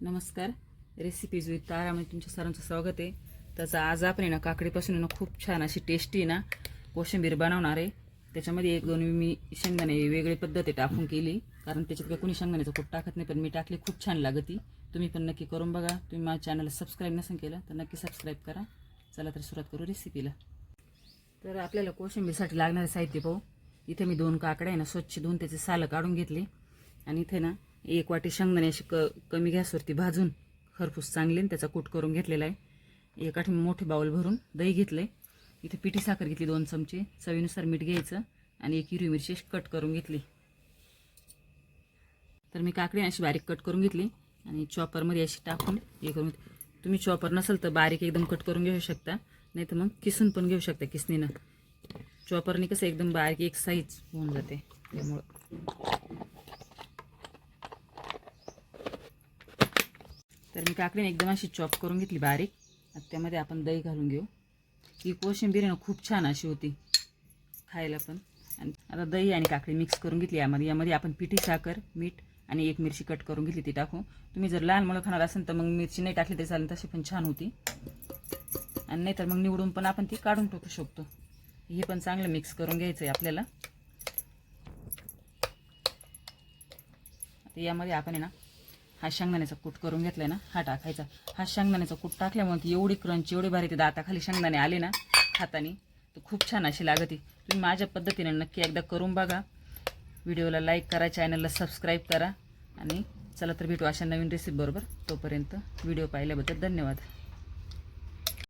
नमस्कार. Recipes with तारामध्ये तुमच्या सरांचं स्वागत आहे. त्याचा आज आपण आहे ना काकडीपासून ना खूप छान अशी टेस्टी ना कोशिंबीर बनवणार आहे. त्याच्यामध्ये एक दोन मी शेंगदाणे वेगळी पद्धती टाकून केली. कारण त्याच्यात काही कोणी शेंगदाण्याचं खूप टाकत नाही पण मी टाकली खूप छान लागती. तुम्ही पण नक्की करून बघा. तुम्ही माझ्या चॅनलला सबस्क्राईब नसेल केलं तर नक्की सबस्क्राईब करा. चला तर सुरुवात करू रेसिपीला तर आपल्याला कोशिंबीरसाठी लागणारे साहित्य पाहू. इथे मी दोन काकड्या आहे ना स्वच्छ धुवून त्याचे सालं काढून घेतले. आणि इथे ना एक वाटी शेंगदाणे अशी क कमी गॅसवरती भाजून खरपूस चांगली आणि त्याचा कूट करून घेतलेला आहे. एक मोठे बाउल भरून दही घेतलं आहे इथे पिठी साखर घेतली दोन चमचे. चवीनुसार मीठ घ्यायचं आणि एक हिरवी मिरची अशी कट करून घेतली. तर मी काकडी अशी बारीक कट करून घेतली आणि चॉपरमध्ये अशी टाकून हे करून तुम्ही चॉपर नसेल तर बारीक एकदम कट करून घेऊ शकता. नाही तर मग किसून पण घेऊ शकता किसनीनं चॉपरने कसं एकदम बारीक एक साईज होऊन जाते त्यामुळं. तर मी काकडीने एकदम अशी चॉप करून घेतली बारीक. आता त्यामध्ये आपण दही घालून घेऊ. ही कोशिंबीर आहे ना खूप छान अशी होती खायला पण. आणि आता दही आणि काकडी मिक्स करून घेतली. यामध्ये यामध्ये आपण पिठी साखर मीठ आणि एक मिरची कट करून घेतली. ती टाकू. तुम्ही जर लहान मुलं खाणार असेल तर मग मिरची नाही टाकली तरी चालेल. तशी पण छान होती. आणि नाही तर मग निवडून पण आपण ती काढून टाकू शकतो. हे पण चांगलं मिक्स करून घ्यायचं आहे आपल्याला यामध्ये आपण आहे ना हा शेंगदाण्याचा कूट करून घेतलाय ना हा टाकायचा. हा शेंगदाण्याचा कूट टाकल्यामुळे ती एवढी क्रंच एवढी भारी ते दाताखाली शेंगदाणे आले ना खातानी तर खूप छान अशी लागते. तुम्ही माझ्या पद्धतीने नक्की एकदा करून बघा. व्हिडिओला लाईक करा चॅनलला सबस्क्राईब करा. आणि चला तर भेटू अशा नवीन रेसिपीबरोबर तोपर्यंत व्हिडिओ पाहिल्याबद्दल धन्यवाद.